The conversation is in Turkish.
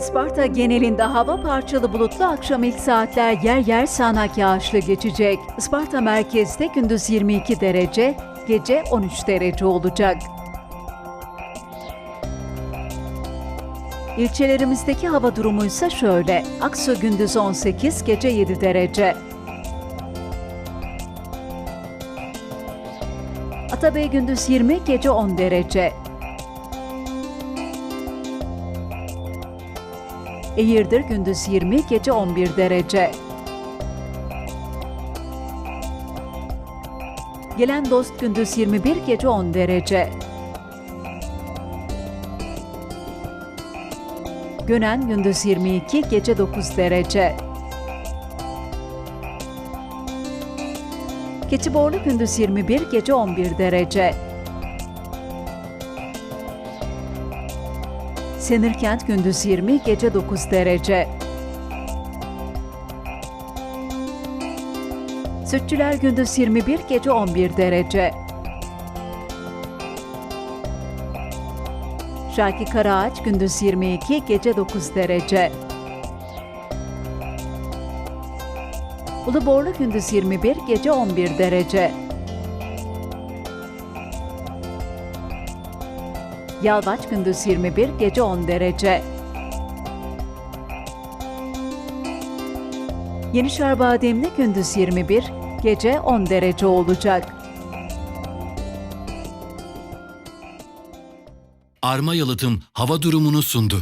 Isparta genelinde hava parçalı bulutlu akşam ilk saatler yer yer sağanak yağışlı geçecek. Isparta merkezde gündüz 22 derece, gece 13 derece olacak. İlçelerimizdeki hava durumu ise şöyle. Aksu gündüz 18, gece 7 derece. Atabey gündüz 20, gece 10 derece. Eğirdir gündüz 20, gece 11 derece. Gelen dost gündüz 21, gece 10 derece. Gönen gündüz 22, gece 9 derece. Keçiborlu gündüz 21, gece 11 derece. Senirkent gündüz 20, gece 9 derece. Sütçüler gündüz 21, gece 11 derece. Şarkı Karaağaç gündüz 22, gece 9 derece. Uluborlu gündüz 21, gece 11 derece. Yalvaç gündüz 21, gece 10 derece. Yenişehir Bademli gündüz 21, gece 10 derece olacak. Arma Yalıtım hava durumunu sundu.